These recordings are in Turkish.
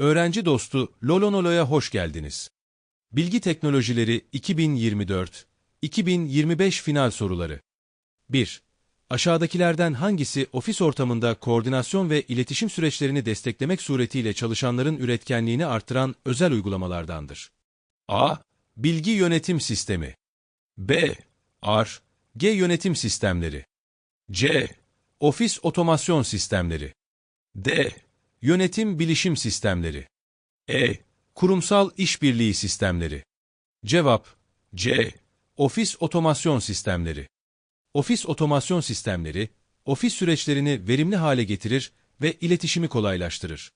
Öğrenci dostu Lolonolo'ya hoş geldiniz. Bilgi Teknolojileri 2024-2025 final soruları. 1. Aşağıdakilerden hangisi ofis ortamında koordinasyon ve iletişim süreçlerini desteklemek suretiyle çalışanların üretkenliğini artıran özel uygulamalardandır? A. Bilgi Yönetim Sistemi B. R. G Yönetim Sistemleri C. Ofis Otomasyon Sistemleri D. Yönetim Bilişim Sistemleri E. Kurumsal İşbirliği Sistemleri Cevap C. Ofis Otomasyon Sistemleri Ofis otomasyon sistemleri, ofis süreçlerini verimli hale getirir ve iletişimi kolaylaştırır.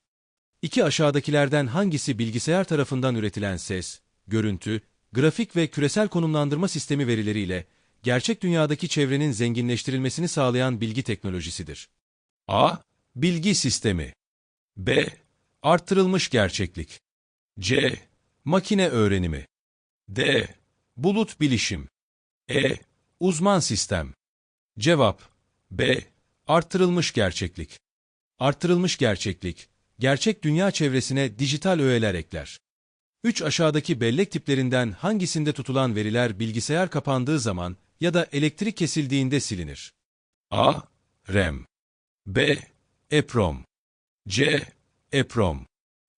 İki aşağıdakilerden hangisi bilgisayar tarafından üretilen ses, görüntü, grafik ve küresel konumlandırma sistemi verileriyle gerçek dünyadaki çevrenin zenginleştirilmesini sağlayan bilgi teknolojisidir? A. Bilgi sistemi B. Arttırılmış gerçeklik C. Makine öğrenimi D. Bulut bilişim E. Uzman sistem. Cevap B. Arttırılmış gerçeklik. Arttırılmış gerçeklik, gerçek dünya çevresine dijital öğeler ekler. Üç aşağıdaki bellek tiplerinden hangisinde tutulan veriler bilgisayar kapandığı zaman ya da elektrik kesildiğinde silinir? A. RAM B. EPROM C. EPROM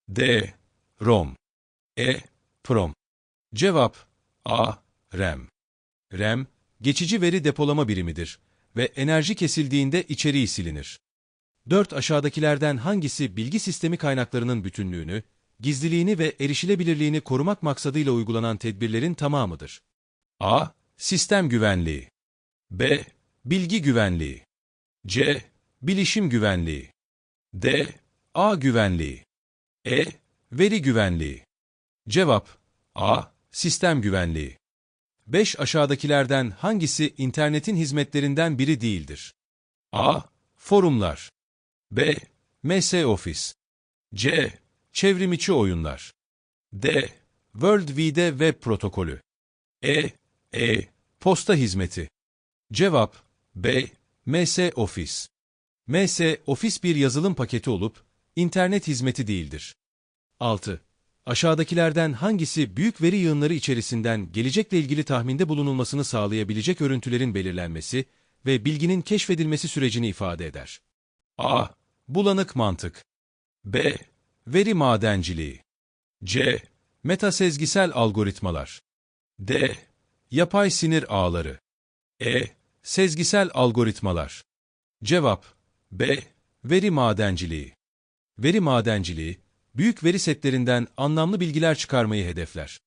D. ROM E. PROM Cevap A. RAM RAM, geçici veri depolama birimidir ve enerji kesildiğinde içeriği silinir. 4 aşağıdakilerden hangisi bilgi sistemi kaynaklarının bütünlüğünü, gizliliğini ve erişilebilirliğini korumak maksadıyla uygulanan tedbirlerin tamamıdır? A. Sistem güvenliği B. Bilgi güvenliği C. Bilişim güvenliği D. A güvenliği E. Veri güvenliği Cevap A. Sistem güvenliği 5 aşağıdakilerden hangisi internetin hizmetlerinden biri değildir? A. Forumlar B. MS Office C. Çevrimiçi oyunlar D. World Wide Web protokolü E. E. Posta hizmeti Cevap B. MS Office MS Office bir yazılım paketi olup, internet hizmeti değildir. 6. Aşağıdakilerden hangisi büyük veri yığınları içerisinden gelecekle ilgili tahminde bulunulmasını sağlayabilecek örüntülerin belirlenmesi ve bilginin keşfedilmesi sürecini ifade eder? A. Bulanık mantık B. Veri madenciliği C. Metasezgisel algoritmalar D. Yapay sinir ağları E. Sezgisel algoritmalar Cevap B. Veri madenciliği Veri madenciliği, büyük veri setlerinden anlamlı bilgiler çıkarmayı hedefler.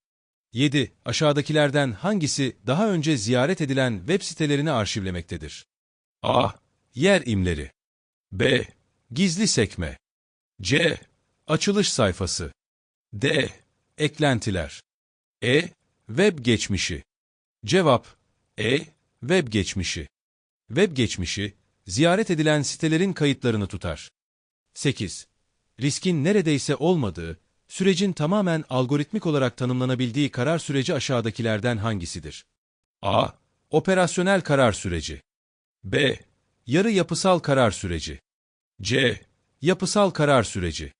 7. Aşağıdakilerden hangisi daha önce ziyaret edilen web sitelerini arşivlemektedir? A. Yer imleri B. Gizli sekme C. Açılış sayfası D. Eklentiler E. Web geçmişi Cevap E. Web geçmişi Web geçmişi, ziyaret edilen sitelerin kayıtlarını tutar. 8 riskin neredeyse olmadığı, sürecin tamamen algoritmik olarak tanımlanabildiği karar süreci aşağıdakilerden hangisidir? A. Operasyonel karar süreci B. Yarı yapısal karar süreci C. Yapısal karar süreci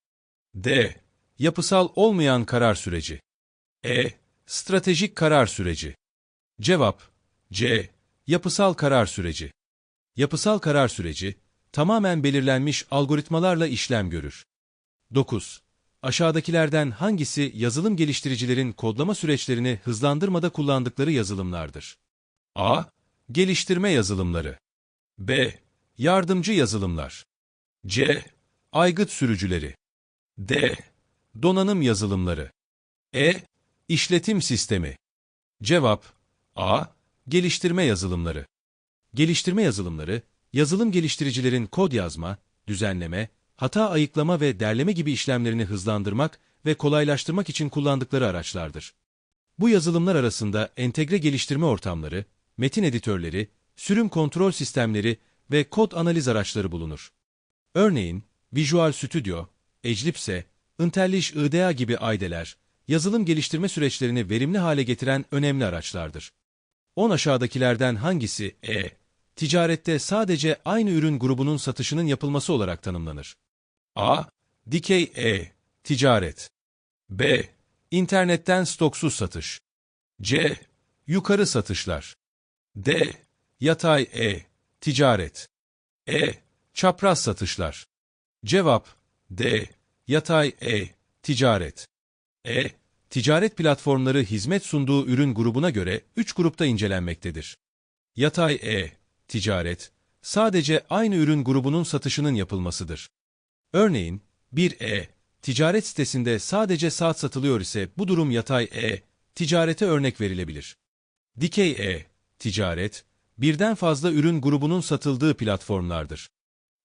D. Yapısal olmayan karar süreci E. Stratejik karar süreci Cevap C. Yapısal karar süreci Yapısal karar süreci, tamamen belirlenmiş algoritmalarla işlem görür. 9. Aşağıdakilerden hangisi yazılım geliştiricilerin kodlama süreçlerini hızlandırmada kullandıkları yazılımlardır? A. Geliştirme yazılımları B. Yardımcı yazılımlar C. Aygıt sürücüleri D. Donanım yazılımları E. İşletim sistemi Cevap A. Geliştirme yazılımları Geliştirme yazılımları, yazılım geliştiricilerin kod yazma, düzenleme, hata ayıklama ve derleme gibi işlemlerini hızlandırmak ve kolaylaştırmak için kullandıkları araçlardır. Bu yazılımlar arasında entegre geliştirme ortamları, metin editörleri, sürüm kontrol sistemleri ve kod analiz araçları bulunur. Örneğin, Visual Studio, Eclipse, IntelliJ IDEA gibi IDE'ler, yazılım geliştirme süreçlerini verimli hale getiren önemli araçlardır. 10 aşağıdakilerden hangisi E, ticarette sadece aynı ürün grubunun satışının yapılması olarak tanımlanır? A. Dikey E. ticaret. B. İnternetten stoksuz satış. C. Yukarı satışlar. D. Yatay E. Ticaret. E. Çapraz satışlar. Cevap D. Yatay E. Ticaret. E. Ticaret platformları hizmet sunduğu ürün grubuna göre 3 grupta incelenmektedir. Yatay E. Ticaret, sadece aynı ürün grubunun satışının yapılmasıdır. Örneğin, 1E. Ticaret sitesinde sadece saat satılıyor ise bu durum yatay E. Ticarete örnek verilebilir. Dikey E. Ticaret, birden fazla ürün grubunun satıldığı platformlardır.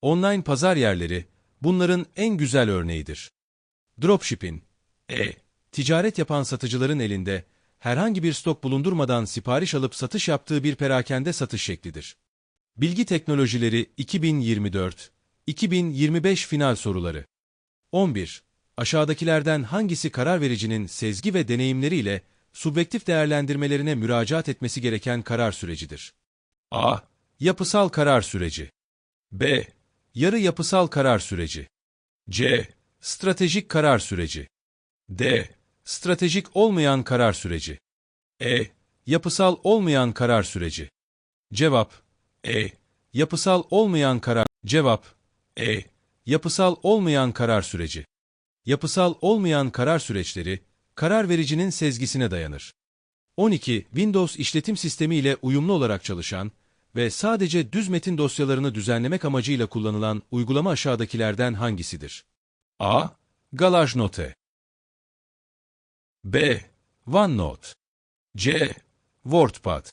Online pazar yerleri, bunların en güzel örneğidir. Dropshipping, E. Ticaret yapan satıcıların elinde, herhangi bir stok bulundurmadan sipariş alıp satış yaptığı bir perakende satış şeklidir. Bilgi Teknolojileri 2024-2025 Final Soruları 11. Aşağıdakilerden hangisi karar vericinin sezgi ve deneyimleriyle subjektif değerlendirmelerine müracaat etmesi gereken karar sürecidir? A. Yapısal karar süreci B. Yarı yapısal karar süreci C. Stratejik karar süreci D. Stratejik olmayan karar süreci E. Yapısal olmayan karar süreci Cevap E. Yapısal olmayan karar Cevap E. Yapısal olmayan karar süreci Yapısal olmayan karar süreçleri, karar vericinin sezgisine dayanır. 12. Windows işletim sistemi ile uyumlu olarak çalışan ve sadece düz metin dosyalarını düzenlemek amacıyla kullanılan uygulama aşağıdakilerden hangisidir? A. Galajnote B. OneNote C. WordPad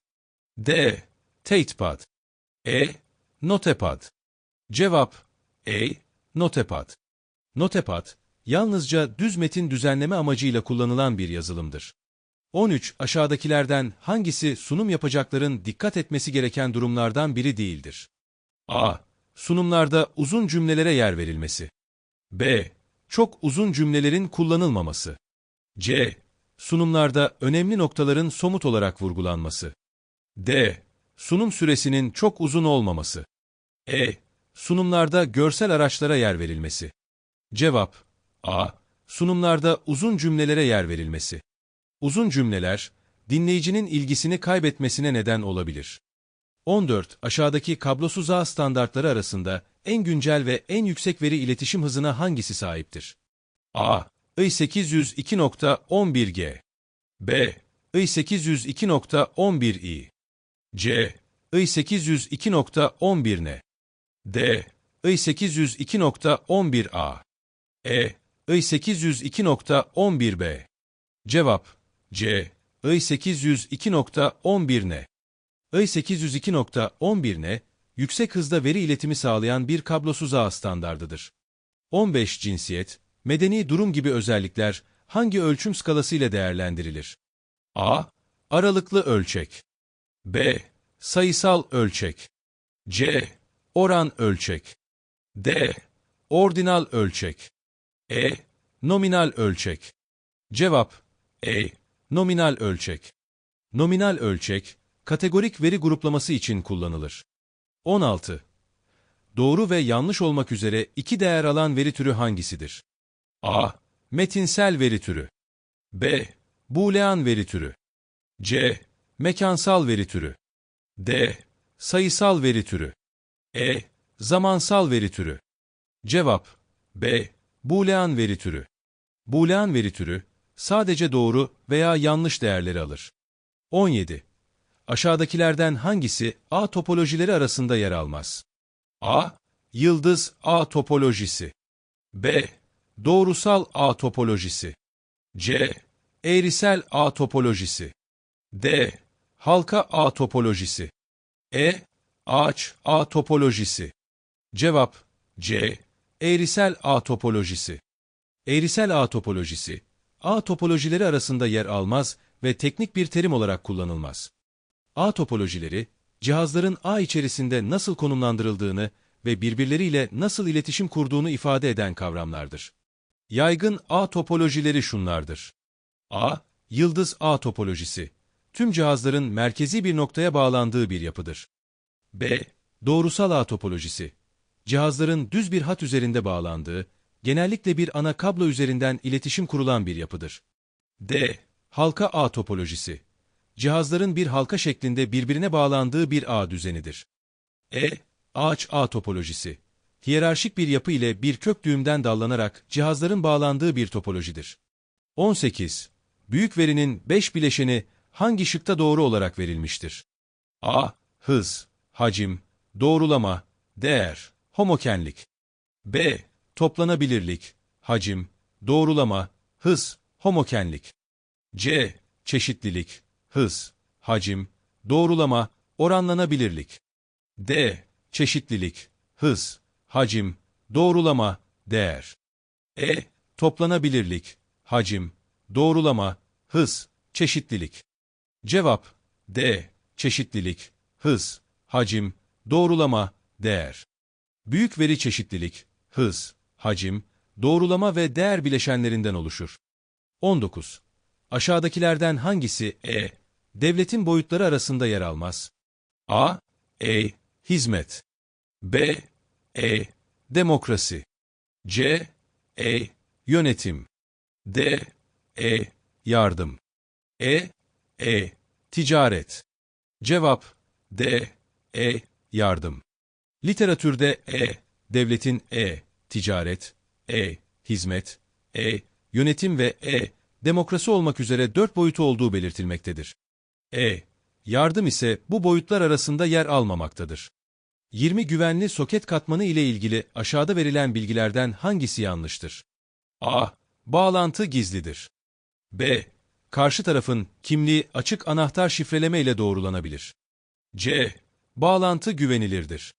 D. TatePad E. Notepad Cevap E. Notepad Notepad, yalnızca düz metin düzenleme amacıyla kullanılan bir yazılımdır. 13. Aşağıdakilerden hangisi sunum yapacakların dikkat etmesi gereken durumlardan biri değildir? A. Sunumlarda uzun cümlelere yer verilmesi. B. Çok uzun cümlelerin kullanılmaması. C. Sunumlarda önemli noktaların somut olarak vurgulanması. D. Sunum süresinin çok uzun olmaması. E. Sunumlarda görsel araçlara yer verilmesi. Cevap A. Sunumlarda uzun cümlelere yer verilmesi. Uzun cümleler, dinleyicinin ilgisini kaybetmesine neden olabilir. 14. Aşağıdaki kablosuz ağ standartları arasında en güncel ve en yüksek veri iletişim hızına hangisi sahiptir? A. I802.11g B. I802.11i C. I802.11n D. I802.11a E. I802.11b Cevap C. I802.11n I802.11n yüksek hızda veri iletimi sağlayan bir kablosuz ağ standardıdır. 15 cinsiyet, medeni durum gibi özellikler hangi ölçüm skalası ile değerlendirilir? A. Aralıklı ölçek B. Sayısal ölçek C. Oran ölçek D. Ordinal ölçek E. Nominal ölçek Cevap E. Nominal ölçek Nominal ölçek, kategorik veri gruplaması için kullanılır. 16. Doğru ve yanlış olmak üzere iki değer alan veri türü hangisidir? A. Metinsel veri türü. B. Boolean veri türü. C. Mekansal veri türü. D. Sayısal veri türü. E. Zamansal veri türü. Cevap B. Boolean veri türü. Boolean veri türü, sadece doğru veya yanlış değerleri alır. 17. Aşağıdakilerden hangisi A topolojileri arasında yer almaz? A. Yıldız A topolojisi. B. Doğrusal ağ topolojisi. C. Eğrisel ağ topolojisi. D. Halka ağ topolojisi. E. Ağaç ağ topolojisi. Cevap C. Eğrisel ağ topolojisi. Eğrisel ağ topolojisi, ağ topolojileri arasında yer almaz ve teknik bir terim olarak kullanılmaz. Ağ topolojileri, cihazların ağ içerisinde nasıl konumlandırıldığını ve birbirleriyle nasıl iletişim kurduğunu ifade eden kavramlardır. Yaygın ağ topolojileri şunlardır. A. Yıldız ağ topolojisi. Tüm cihazların merkezi bir noktaya bağlandığı bir yapıdır. B. Doğrusal ağ topolojisi. Cihazların düz bir hat üzerinde bağlandığı, genellikle bir ana kablo üzerinden iletişim kurulan bir yapıdır. D. Halka ağ topolojisi. Cihazların bir halka şeklinde birbirine bağlandığı bir ağ düzenidir. E. Ağaç ağ topolojisi. Hiyerarşik bir yapı ile bir kök düğümden dallanarak cihazların bağlandığı bir topolojidir. 18. Büyük verinin 5 bileşeni hangi şıkta doğru olarak verilmiştir? A. Hız, hacim, doğrulama, değer, homokenlik. B. Toplanabilirlik, hacim, doğrulama, hız, homokenlik. C. Çeşitlilik, hız, hacim, doğrulama, oranlanabilirlik. D. Çeşitlilik, hız, hacim, doğrulama, değer. E. Toplanabilirlik, hacim, doğrulama, hız, çeşitlilik. Cevap D. Çeşitlilik, hız, hacim, doğrulama, değer. Büyük veri çeşitlilik, hız, hacim, doğrulama ve değer bileşenlerinden oluşur. 19. Aşağıdakilerden hangisi E, devletin boyutları arasında yer almaz? A. E. Hizmet B. E. Demokrasi C. E. Yönetim D. E. Yardım E. E. Ticaret Cevap D. E. Yardım Literatürde E. Devletin E. Ticaret E. Hizmet E. Yönetim ve E. Demokrasi olmak üzere dört boyutu olduğu belirtilmektedir. E. Yardım ise bu boyutlar arasında yer almamaktadır. 20 güvenli soket katmanı ile ilgili aşağıda verilen bilgilerden hangisi yanlıştır? A. Bağlantı gizlidir. B. Karşı tarafın kimliği açık anahtar şifreleme ile doğrulanabilir. C. Bağlantı güvenilirdir.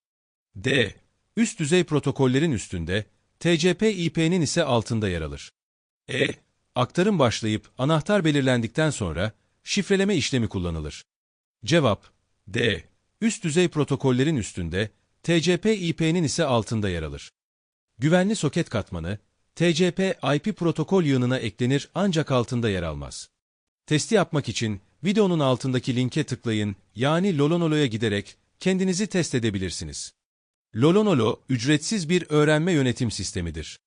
D. Üst düzey protokollerin üstünde, TCP/IP'nin ise altında yer alır. E. Aktarım başlayıp anahtar belirlendikten sonra şifreleme işlemi kullanılır. Cevap D. Üst düzey protokollerin üstünde, TCP/IP'nin ise altında yer alır. Güvenli soket katmanı, TCP/IP protokol yığınına eklenir ancak altında yer almaz. Testi yapmak için videonun altındaki linke tıklayın yani Lolonolo'ya giderek kendinizi test edebilirsiniz. Lolonolo, ücretsiz bir öğrenme yönetim sistemidir.